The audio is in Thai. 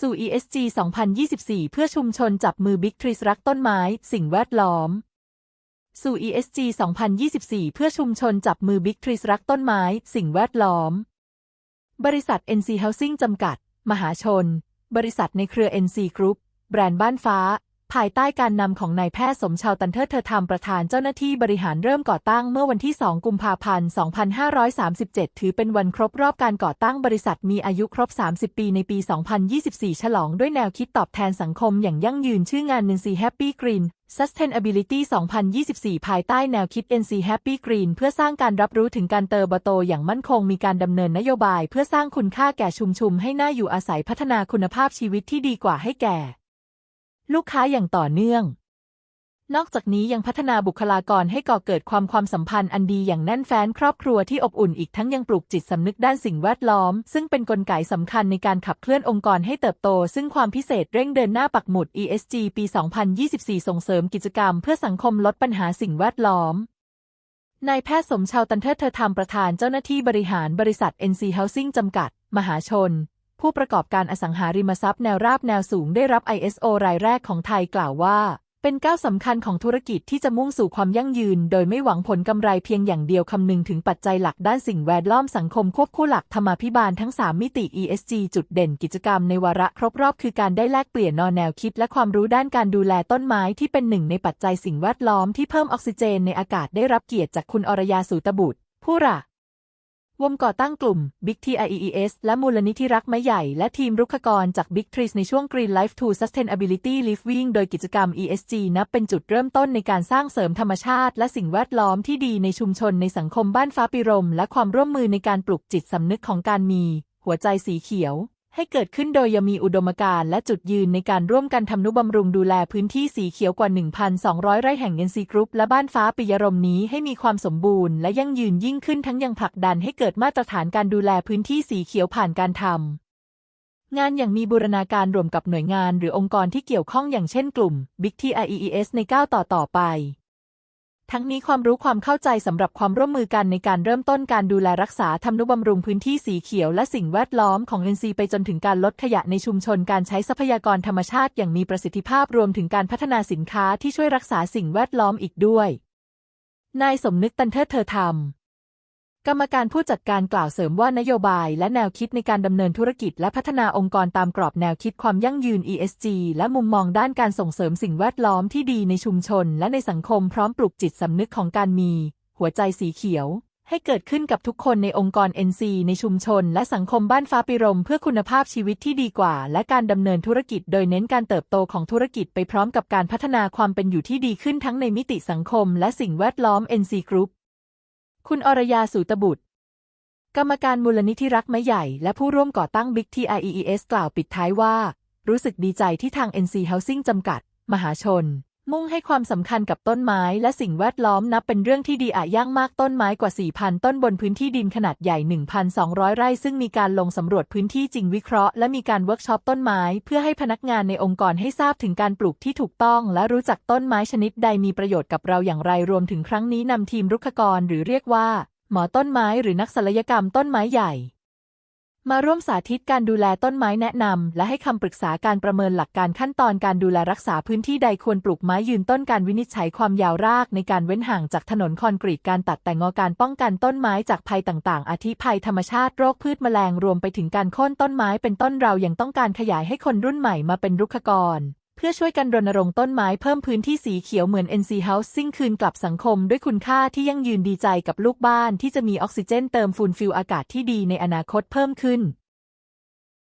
สู่ ESG 2024 เพื่อชุมชนจับมือบิ๊กทรีสรักต้นไม้ สิ่งแวดล้อมสู่ ESG 2024 เพื่อชุมชนจับมือบิ๊กทรีสรักต้นไม้ สิ่งแวดล้อม บริษัท NC Housing จำกัด มหาชน บริษัทในเครือ NC Group แบรนด์บ้านฟ้า ภายใต้การนำของนายแพทย์สมชาวตันเทิดเธอธรรมประธานเจ้าหน้าที่บริหารเริ่มก่อตั้งเมื่อวันที่ 2 กุมภาพันธ์ 2537 ถือเป็นวันครบรอบการก่อตั้งบริษัทมีอายุครบ 30 ปีในปี 2024 ฉลองด้วยแนวคิดตอบแทนสังคมอย่างยั่งยืนชื่องาน NC Happy Green Sustainability 2024 ภายใต้แนวคิด NC Happy Green เพื่อสร้างการรับรู้ถึงการเติบโตอย่างมั่นคงมีการดำเนินนโยบาย เพื่อสร้างคุณค่าแก่ชุมชนให้น่าอยู่อาศัยพัฒนาคุณภาพชีวิตที่ดีกว่าให้แก่ ลูกค้าอย่างต่อเนื่อง นอกจากนี้ยังพัฒนาบุคลากรให้ก่อเกิดความความสัมพันธ์อันดีอย่างแน่นแฟ้นครอบครัวที่อบอุ่นอีกทั้งยังปลูกจิตสำนึกด้านสิ่งแวดล้อม ซึ่งเป็นนกลไกสำคัญในการขับเคลื่อนองค์กรให้เติบโต ซึ่งความพิเศษเร่งเดินหน้าปักหมุด ESG ปี 2024 ส่งเสริมกิจกรรมเพื่อสังคมลดปัญหาสิ่งแวดล้อมนายแพทย์สมชาวตันเทิดเธอธรรมประธานเจ้าหน้าที่บริหารบริษัท NC Housing จำกัด มหาชน ผู้ประกอบการอสังหาริมทรัพย์แนวราบแนวสูงได้รับ ISO รายแรกของไทยกล่าวว่า เป็นก้าวสำคัญของธุรกิจที่จะมุ่งสู่ความยั่งยืน โดยไม่หวังผลกำไรเพียงอย่างเดียวคำนึงถึงปัจจัยหลักด้านสิ่งแวดล้อมสังคมควบคู่หลักธรรมาภิบาลทั้ง 3 มิติ ESG จุดเด่นกิจกรรมในวาระครบรอบคือการได้แลกเปลี่ยนนอแนวคิด และความรู้ด้านการดูแลต้นไม้ที่เป็นหนึ่งในปัจจัยสิ่งแวดล้อมที่เพิ่มออกซิเจนในอากาศได้รับเกียรติจากคุณอรยาสูตบุตรผู้ระ วมก่อตั้งกลุ่ม Big TIEES และมูลนิธิรักไม้ใหญ่ และทีมรุกขกรจาก Big Trees ในช่วง Green Life to Sustainability Living โดยกิจกรรม ESG นับเป็นจุดเริ่มต้นในการสร้างเสริมธรรมชาติ และสิ่งแวดล้อมที่ดีในชุมชนในสังคมบ้านฟ้าปิรม และความร่วมมือในการปลุกจิตสำนึกของการมี หัวใจสีเขียว ให้เกิดขึ้นโดยยังมีอุดมการณ์และจุดยืนในการร่วมกันทำนุบำรุงดูแลพื้นที่สีเขียวกว่า 1,200 ไร่แห่ง NC Group และบ้านฟ้าปิยรมนี้ให้มีความสมบูรณ์และยั่งยืนยิ่งขึ้นทั้งยังผลักดันให้เกิดมาตรฐานการดูแลพื้นที่สีเขียวผ่านการทำงานอย่างมีบูรณาการรวมกับหน่วยงานหรือองค์กรที่เกี่ยวข้องอย่างเช่นกลุ่ม Big TIEES ในก้าวต่อต่อไป ทั้งนี้ความรู้ความเข้าใจสำหรับความร่วมมือกันในการเริ่มต้นการดูแลรักษาทำนุบำรุงพื้นที่สีเขียวและสิ่งแวดล้อมของเลนซีไปจนถึงการลดขยะในชุมชนการใช้ทรัพยากรธรรมชาติอย่างมีประสิทธิภาพรวมถึงการพัฒนาสินค้าที่ช่วยรักษาสิ่งแวดล้อมอีกด้วย นายสมนึกตันเทิดเธอธรรม กรรมการผู้จัดการกล่าวเสริมว่านโยบายและแนวคิดในการดำเนินธุรกิจและพัฒนาองค์กรตามกรอบแนวคิดความยั่งยืน ESG และมุมมองด้านการส่งเสริมสิ่งแวดล้อมที่ดีในชุมชน และในสังคมพร้อมปลุกจิตสำนึกของการมี หัวใจสีเขียว ให้เกิดขึ้นกับทุกคนในองค์กร NC ในชุมชน และสังคมบ้านฟ้าปิรมเพื่อคุณภาพชีวิตที่ดีกว่า และการดำเนินธุรกิจ โดยเน้นการเติบโตของธุรกิจไปพร้อมกับการพัฒนาความเป็นอยู่ที่ดีขึ้นทั้งในมิติสังคม และสิ่งแวดล้อม NC Group คุณอรยาสูตบุตร กรรมการมูลนิธิรักไม้ใหญ่ และผู้ร่วมก่อตั้ง Big TIEES กล่าวปิดท้ายว่า รู้สึกดีใจที่ทาง NC Housing จำกัด มหาชน มุ่งให้ความสำคัญกับต้นไม้และสิ่งแวดล้อมนับเป็นเรื่องที่ดีอะย่างมากต้นไม้กว่า 4,000 ต้นบนพื้นที่ดินขนาดใหญ่ 1,200 ไร่ ซึ่งมีการลงสำรวจพื้นที่จริงวิเคราะห์และมีการเวิร์กช็อปต้นไม้ เพื่อให้พนักงานในองค์กรให้ทราบถึงการปลูกที่ถูกต้องและรู้จักต้นไม้ชนิดใดมีประโยชน์กับเราอย่างไรรวมถึงครั้งนี้นำทีมรุกขกรหรือเรียกว่า หมอต้นไม้หรือนักศัลยกรรมต้นไม้ใหญ่ มาร่วมสาธิตการดูแลต้นไม้แนะนำ และให้คำปรึกษาการประเมินหลักการขั้นตอนการดูแลรักษาพื้นที่ใดควรปลูกไม้ยืนต้นการวินิจฉัยความยาวรากในการเว้นห่างจากถนนคอนกรีตการตัดแต่งงอการป้องกันต้นไม้จากภัยต่างๆ อาทิภัยธรรมชาติโรคพืชแมลงรวมไปถึงการโค่นต้นไม้เป็นต้นเรายังต้องการขยายให้คนรุ่นใหม่มาเป็นรุกขกร พื่อช่วยกันรณรงค์ต้นไม้เพิ่มพื้นที่สีเขียวเหมือน NC House ซิ่งคืนกลับสังคมด้วยคุณค่าที่ยั่งยืนดีใจกับลูกบ้านที่จะมีออกซิเจนเติมฟูลฟิลอากาศที่ดีในอนาคตเพิ่มขึ้น